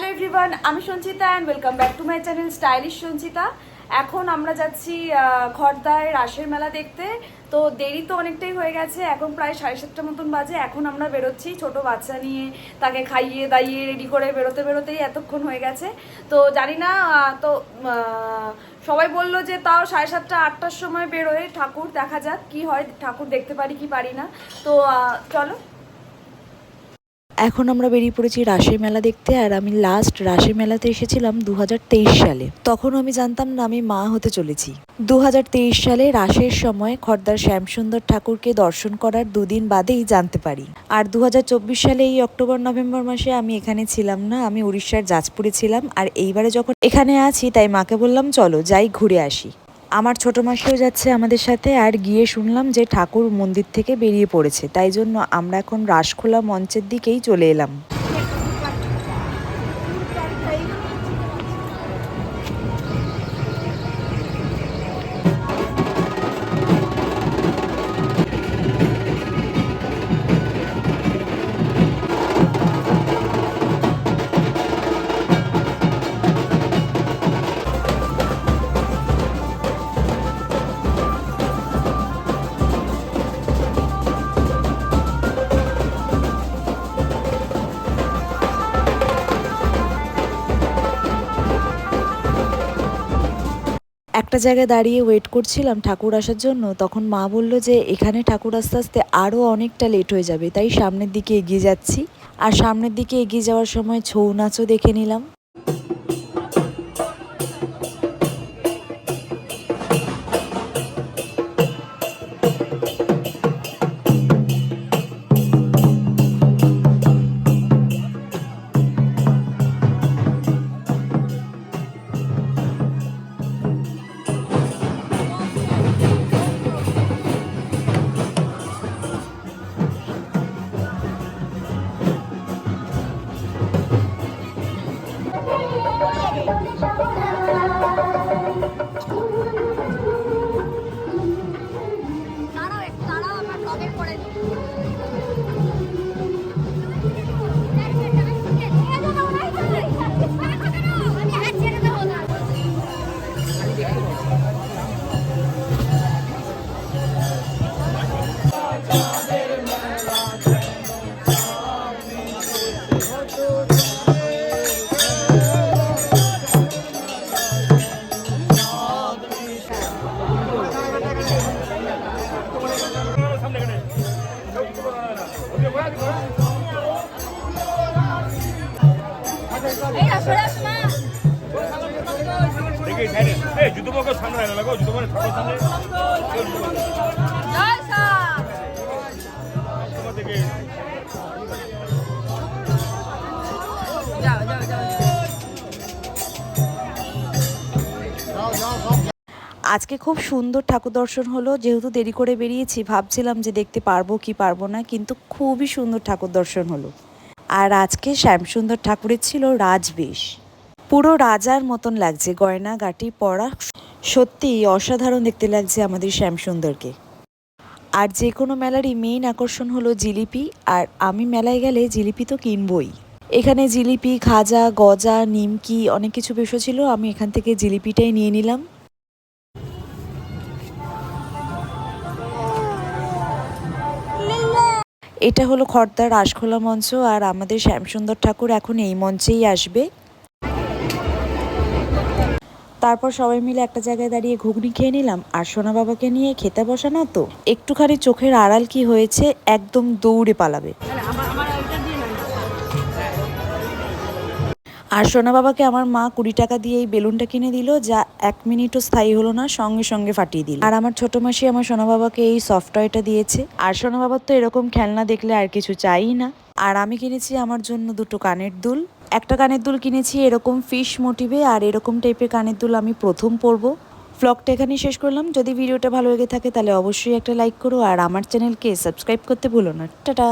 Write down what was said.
Hello everyone আমি Sanchita and welcome back to my channel stylish Sanchita. এখন আমরা যাচ্ছি আহ, খড়দায় রাসের মেলা দেখতে। তো দেরি তো অনেকটাই হয়ে গেছে এখন প্রায় সাড়ে সাতটা মতন বাজে। এখন আমরা বেরোচ্ছি ছোট বাচ্চা নিয়ে তাকে খাইয়ে দাইয়ে রেডি করে বেরোতে বেরোতেই এতক্ষণ হয়ে গেছে। তো জানি না তো সবাই বলল যে তাও সাড়ে সাতটা আটটার সময় বেরোয়। ঠাকুর দেখা যাক কি হয় ঠাকুর দেখতে পারি কি পারি না। তো চলো। এখন আমরা বেরিয়ে পড়েছি রাসের মেলা দেখতে আর আমি লাস্ট রাসের মেলাতে এসেছিলাম দু হাজার তেইশ সালে। তখন আমি জানতাম না আমি মা হতে চলেছি। দু হাজার তেইশ সালে রাসের সময় খর্দার শ্যামসুন্দর ঠাকুরকে দর্শন করার দুদিন বাদেই জানতে পারি। আর দু হাজার চব্বিশ সালে এই অক্টোবর, নভেম্বর মাসে আমি এখানে ছিলাম না, আমি উড়িষ্যার জাজপুরে ছিলাম। আর এইবারে যখন এখানে আছি তাই মাকে বললাম, চলো যাই ঘুরে আসি। আমার ছোটো মাসিও যাচ্ছে আমাদের সাথে আর গিয়ে শুনলাম যে ঠাকুর মন্দির থেকে বেরিয়ে পড়েছে। তাই জন্য আমরা এখন রাসখোলা মঞ্চের দিকেই চলে এলাম। একটা জায়গায় দাঁড়িয়ে ওয়েট করছিলাম ঠাকুর আসার জন্য, তখন মা বলল যে, এখানে ঠাকুর আস্তে আস্তে আরও অনেকটা লেট হয়ে যাবে। তাই সামনের দিকে এগিয়ে যাচ্ছি। আর সামনের দিকে এগিয়ে যাওয়ার সময় ছৌ নাচও দেখে নিলাম। এই জুতো সামনে লাগো জুতো সামনে। আজকে খুব সুন্দর ঠাকুর দর্শন হলো, যেহেতু দেরি করে বেরিয়েছি, ভাবছিলাম যে দেখতে পারব কি পারব না, কিন্তু খুবই সুন্দর ঠাকুর দর্শন হলো। আর আজকে শ্যামসুন্দর ঠাকুরের ছিল রাজবেশ। পুরো রাজার মতন লাগছে, গয়না গাটি পরা। সত্যি অসাধারণ দেখতে লাগছে আমাদের শ্যামসুন্দরকে। আর যে কোনো মেলারই মেইন আকর্ষণ হলো জিলিপি, আর আমি মেলায় গেলে জিলিপি তো কিনবই। এখানে জিলিপি, খাজা, গজা, নিমকি অনেক কিছু বিষয় ছিল আমি এখান থেকে জিলিপিটাই নিয়ে নিলাম। এটা হলো খর্দার রাসখোলা মঞ্চ আর আমাদের শ্যামসুন্দর ঠাকুর এখন এই মঞ্চেই আসবে। তারপর সবাই মিলে একটা জায়গায় দাঁড়িয়ে ঘুগনি খেয়ে নিলাম আর সোনা বাবাকে নিয়ে খেতে বসানো তো। একটুখানি চোখের আড়াল কি হয়েছে একদম দৌড়ে পালাবে। আর সোনা বাবাকে আমার মা কুড়ি টাকা দিয়ে এই বেলুনটা কিনে দিল, যা এক মিনিটও স্থায়ী হলো না, সঙ্গে সঙ্গে ফাটিয়ে দিল। আর আমার ছোট মাসি আমার সোনা বাবাকে এই সফট টয়টা দিয়েছে। আর সোনা বাবার তো এরকম খেলনা দেখলে আর কিছু চাই না। আর আমি কিনেছি আমার জন্য দুটো কানের দুল। একটা কানের দুল কিনেছি এরকম ফিশ মোটিভে আর এরকম টাইপের কানের দুল আমি প্রথম পরবো। ব্লগটা এখানেই শেষ করলাম। যদি ভিডিওটা ভালো লেগে থাকে তাহলে অবশ্যই একটা লাইক করো, আর আমার চ্যানেলকে সাবস্ক্রাইব করতে ভুলো না। টাটা!